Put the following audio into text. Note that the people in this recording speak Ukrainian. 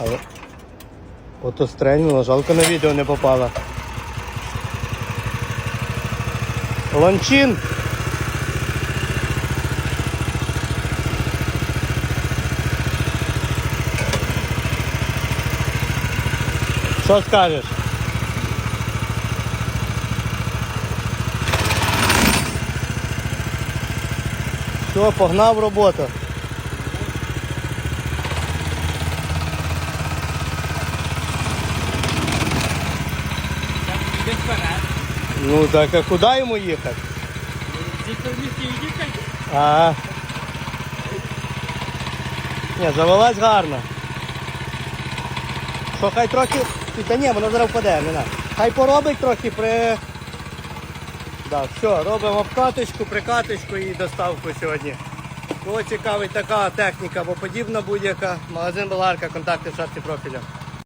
Але ото стрельнуло, жалко на відео не попало. Лончин. Що скажеш? Все, погнав роботу. Іди вперед. Ну так а куди йому їхати? В місті. А. Ні, завелась гарно. Що хай трохи. Та ні, воно зараз впаде, не на. Хай поробить трохи при. Да, все, робимо обкаточку, прикаточку і доставку сьогодні. Кого цікавить така техніка або подібна будь-яка, магазин Баларка, контакти в шапці профіля.